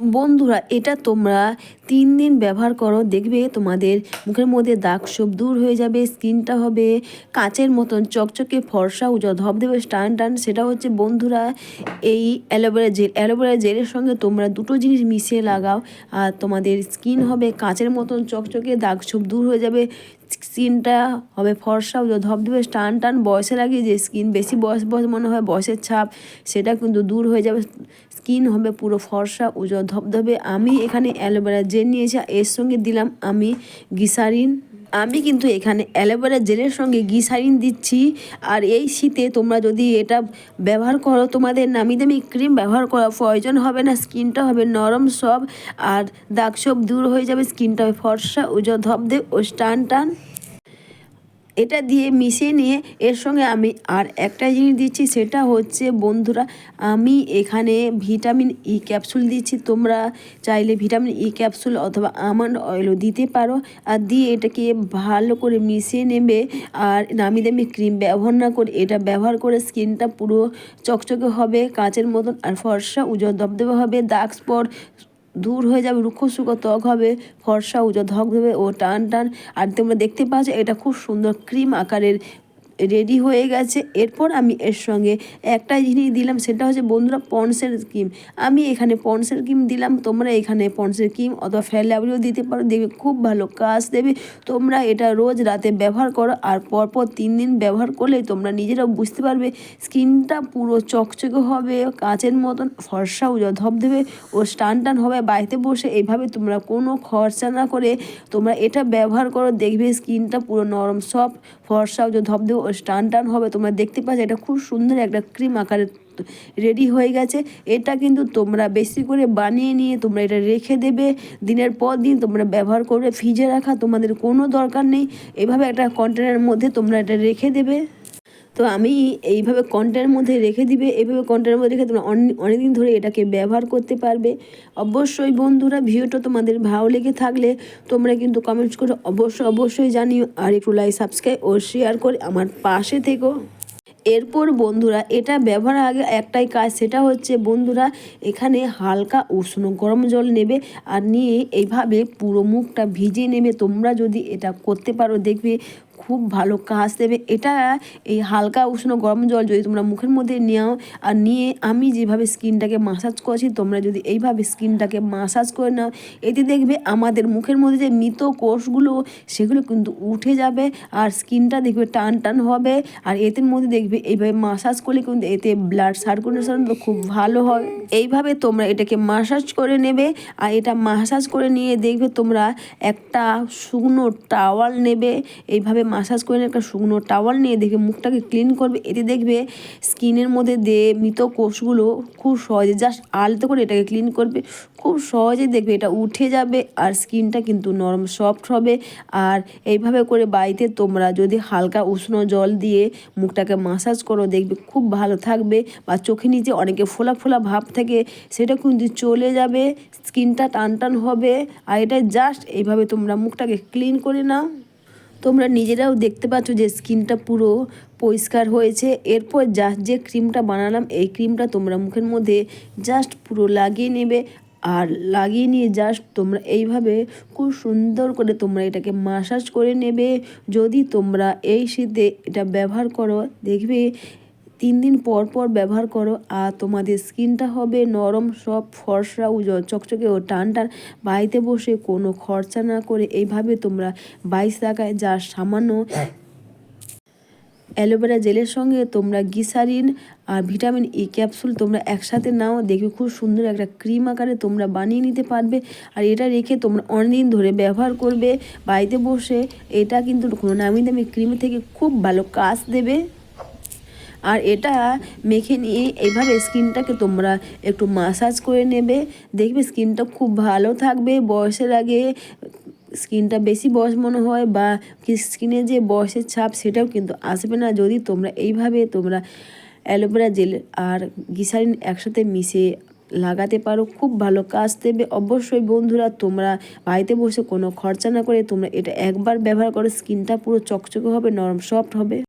বন্ধুরা, এটা তোমরা তিন দিন ব্যবহার করো, দেখবে তোমাদের মুখের মধ্যে দাগ সব দূর হয়ে যাবে, স্কিনটা হবে কাঁচের মতন, চকচকে ফর্সা উজো ধপ দেবে টান টান, সেটা হচ্ছে বন্ধুরা এই অ্যালোভেরা জেল। অ্যালোভেরা জেলের সঙ্গে তোমরা দুটো জিনিস মিশিয়ে লাগাও, আর তোমাদের স্কিন হবে কাঁচের মতন, চকচকে দাগ সব দূর হয়ে যাবে, স্কিনটা হবে ফর্সা ধপ দেবে টান টান বয়সের আগে যে স্কিন, বেশি বয়স বয়স মনে হয়, বয়সের ছাপ, সেটা কিন্তু দূর হয়ে যাবে স্কিন হবে পুরো ফর্সা উজো ধবধবে। আমি এখানে অ্যালোভেরা জেল নিয়েছি এর সঙ্গে দিলাম আমি গিসারিন আমি কিন্তু এখানে অ্যালোভেরা জেলের সঙ্গে গিসারিন দিচ্ছি। আর এই শীতে তোমরা যদি এটা ব্যবহার করো, তোমাদের নামি দামি ক্রিম ব্যবহার করা প্রয়োজন হবে না, স্কিনটা হবে নরম, সব। আর দাগ সব দূর হয়ে যাবে, স্কিনটা হবে ফর্সা উজো ধবধে ও টান টান। এটা দিয়ে মিশিয়ে নিয়ে এর সঙ্গে আমি আর একটা জিনিস দিচ্ছি, সেটা হচ্ছে বন্ধুরা, আমি এখানে ভিটামিন ই ক্যাপসুল দিচ্ছি। তোমরা চাইলে ভিটামিন ই ক্যাপসুল অথবা আমন্ড অয়েলও দিতে পারো। আর দিয়ে এটাকে ভালো করে মিশিয়ে নেবে আর নামি দামি ক্রিম ব্যবহার না করে। এটা ব্যবহার করে স্কিনটা পুরো চকচকে হবে, কাঁচের মতন আর ফর্সা, উজ্জ্বল দবদবে হবে। দাগ স্পট দূর হয়ে যাবে রুক্ষ সুক্ষ ত্বক হবে, ফর্সা উজো ধক ধবে ও টান টান। আর তোমরা দেখতে পাচ্ছ, এটা খুব সুন্দর ক্রিম আকারের রেডি হয়ে গেছে। এরপর আমি এর সঙ্গে একটা জিনিস দিলাম, সেটা হচ্ছে বন্ধুরা পন্সের ক্রিম আমি এখানে পন্সের ক্রিম দিলাম, তোমরা এখানে পন্সের ক্রিম অথবা ফেলাবলিও দিতে পারো, দেখবে খুব ভালো কাজ দেবে। তোমরা এটা রোজ রাতে ব্যবহার করো আর পরপর তিন দিন ব্যবহার করলে তোমরা নিজেরাও বুঝতে পারবে স্কিনটা পুরো চকচকে হবে, কাঁচের মতন, ফর্সা ধপ দেবে, ও স্টান টান হবে, বাড়িতে বসে এইভাবে তোমরা কোনো খরচা না করে তোমরা এটা ব্যবহার করো, দেখবে স্কিনটা পুরো নরম সফট ফর্সা ধপ দেবে টান টান হবে, তোমরা দেখতে পাচ্ছ এটা খুব সুন্দর একটা ক্রিম আকারে রেডি হয়ে গেছে। এটা কিন্তু তোমরা বেশি করে বানিয়ে নিয়ে তোমরা এটা রেখে দেবে। দিনের পর দিন তোমরা ব্যবহার করবে, ফ্রিজে রাখা তোমাদের কোনো দরকার নেই। এভাবে একটা কন্টেনারের মধ্যে তোমরা এটা রেখে দেবে। তো আমি এইভাবে কন্টেনারের মধ্যে রেখে দিবে, এইভাবে কন্টেনারের মধ্যে রেখে তোমরা অনেক দিন ধরে এটাকে ব্যবহার করতে পারবে। অবশ্যই বন্ধুরা, ভিডিওটা তোমাদের ভালো লেগে থাকলে তোমরা কিন্তু কমেন্টস করে অবশ্যই অবশ্যই জানিও আর একটু লাইক সাবস্ক্রাইব ও শেয়ার করে আমার পাশে থেকো। এরপর বন্ধুরা, এটা ব্যবহার আগে একটাই কাজ, সেটা হচ্ছে বন্ধুরা, এখানে হালকা উষ্ণ গরম জল নেবে আর নিয়ে এইভাবে পুরো মুখটা ভিজিয়ে নেবে। তোমরা যদি এটা করতে পারো, দেখবে খুব ভালো কাজ দেবে। এটা এই হালকা উষ্ণ গরম জল যদি তোমরা মুখের মধ্যে নেও আর নিয়ে আমি যেভাবে স্কিনটাকে মাসাজ করছি, তোমরা যদি এইভাবে স্কিনটাকে মাসাজ করে নাও, এতে দেখবে আমাদের মুখের মধ্যে যে মৃত কোষগুলো, সেগুলো কিন্তু উঠে যাবে আর স্কিনটা দেখবে টান টান হবে। আর এতের মধ্যে দেখবে এইভাবে মাসাজ করলে কিন্তু এতে ব্লাড সার্কুলেশন তো খুব ভালো হয়। এইভাবে তোমরা এটাকে মাসাজ করে নেবে আর এটা মাসাজ করে নিয়ে দেখবে তোমরা একটা শুকনো টাওয়াল নেবে। এইভাবে মাসাজ করে একটা শুকনো টাওয়াল নিয়ে দেখবে মুখটাকে ক্লিন করবে, এতে দেখবে স্কিনের মধ্যে দিয়ে মৃত কোষগুলো খুব সহজে জাস্ট আলতো করে এটাকে ক্লিন করবে, খুব সহজে দেখবে এটা উঠে যাবে আর স্কিনটা কিন্তু নরম সফট হবে। আর এইভাবে করে বাড়িতে তোমরা যদি হালকা উষ্ণ জল দিয়ে মুখটাকে মাসাজ করো, দেখবে খুব ভালো থাকবে। বা চোখে নিচে অনেকে ফোলা ফোলা ভাব থাকে, সেটা কিন্তু চলে যাবে, স্কিনটা টান টান হবে। আর এটা জাস্ট এইভাবে তোমরা মুখটাকে ক্লিন করে নাও। তোমরা নিজেরাও দেখতে পাচ্ছ যে স্কিনটা পুরো পরিষ্কার হয়েছে। এরপর জাস্ট যে ক্রিমটা বানালাম, এই ক্রিমটা তোমরা মুখের মধ্যে জাস্ট পুরো লাগিয়ে নেবে। আর লাগিয়ে নিয়ে জাস্ট তোমরা এইভাবে খুব সুন্দর করে তোমরা এটাকে মাসাজ করে নেবে। যদি তোমরা এই শীতে এটা ব্যবহার করো, দেখবে তিন দিন পর পর ব্যবহার করো, আর তোমাদের স্কিনটা হবে নরম, সব ফর্সা চকচকে ও টান টান। বাড়িতে বসে কোনো খরচা না করে এইভাবে তোমরা বাইশ টাকায় যা সামান্য অ্যালোভেরা জেলের সঙ্গে তোমরা গিসারিন আর ভিটামিন ই ক্যাপসুল তোমরা একসাথে নাও, দেখবে খুব সুন্দর একটা ক্রিম আকারে তোমরা বানিয়ে নিতে পারবে। আর এটা রেখে তোমরা অনেকদিন ধরে ব্যবহার করবে। বাড়িতে বসে এটা কিন্তু কোনো নামি দামি ক্রিম থেকে খুব ভালো কাজ দেবে। আর এটা মেখে নিয়ে এইভাবে স্কিনটাকে তোমরা একটু মাসাজ করে নেবে। দেখবে স্কিনটা খুব ভালো থাকবে, বয়সের আগে স্কিনটা বেশি বয়স মনে হয় বা স্কিনে যে বয়সের ছাপ সেটাও কিন্তু আসবে না। যদি তোমরা এইভাবে তোমরা অ্যালোভেরা জেল আর গিসারিন একসাথে মিশে লাগাতে পারো, খুব ভালো কাজ দেবে। অবশ্যই বন্ধুরা, তোমরা বাড়িতে বসে কোনো খরচা না করে তোমরা এটা একবার ব্যবহার করো, স্কিনটা পুরো চকচকে হবে, নরম, সফট হবে।